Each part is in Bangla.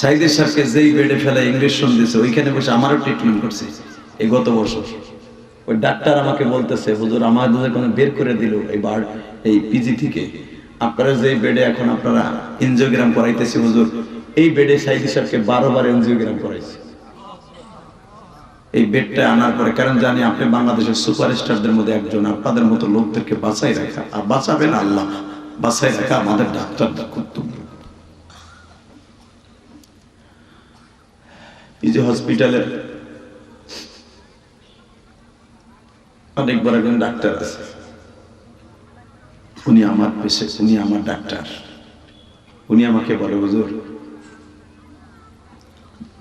সাইদের সাহেবকে যেই বেডে ফেলে ইঞ্জেকশন দিয়েছে ওইখানে বসে আমারও ট্রিটমেন্ট করছে এই গত বছর। ওই ডাক্তার আমাকে বলতেছে, হুজুর আমাদের যখন বের করে দিল এই বার এই পিজি থেকে। আপনারা যে বেডে এখন আপনারা এনজিওগ্রাম করাইতেছে হুজুর, এই বেডে সাইদি সাহেবকে বারো বার এনজিওগ্রাম করাইছে। এই বেডটা আনার পরে, কারণ জানি আপনি বাংলাদেশের সুপার সুপারস্টারদের মধ্যে একজন, আপনাদের মতো লোকদেরকে বাঁচাই রাখা, আর বাঁচাবেন আল্লাহ, বাঁচাই রাখা আমাদের ডাক্তার কর্তব্য এই যে হসপিটালে অনেক বড় একজন ডাক্তার আছে। উনি আমার পেশে উনি আমার ডাক্তার। উনি আমাকে বলে, হুজুর,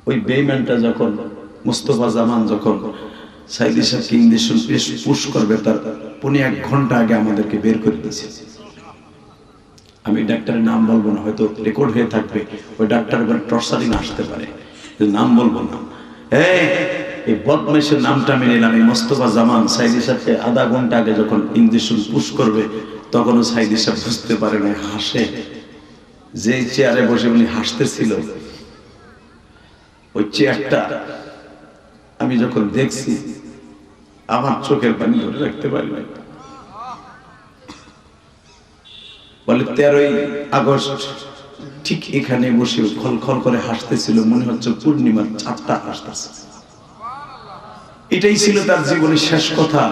ওই বেইম্যানটা যখন, মুস্তফা জামান যখন সাইদি সাহেবকে ইংলিশ পুশ করবে, তার উনি এক ঘণ্টা আগে আমাদেরকে বের করে দিয়েছে। আমি ডাক্তারের নাম বলব না, হয়তো রেকর্ড হয়ে থাকবে। ওই ডাক্তার এবার টর্চারিং আসতে পারে। নাম বলব না। এই বদমেশের নামটা আমি নিলাম। এই মোস্তফা জামান সাইদি সাহেবকে আধা ঘণ্টা আগে যখন ইঞ্জেকশন পুশ করবে, তখনও সাইদি সাহেব বুঝতে পারে না হাসে। যে চেয়ারে বসে উনি হাসতেছিল, ওই চেয়ারটা আমি যখন দেখছি, আমার চোখের পানি ধরে রাখতে পারি না বলে, তেরোই আগস্ট ঠিক এখানে বসে খল খল করে হাসতেছিল, মনে হচ্ছে পূর্ণিমার চাঁদটা হাসতেছে। এটাই ছিল তার জীবনের শেষ কথা।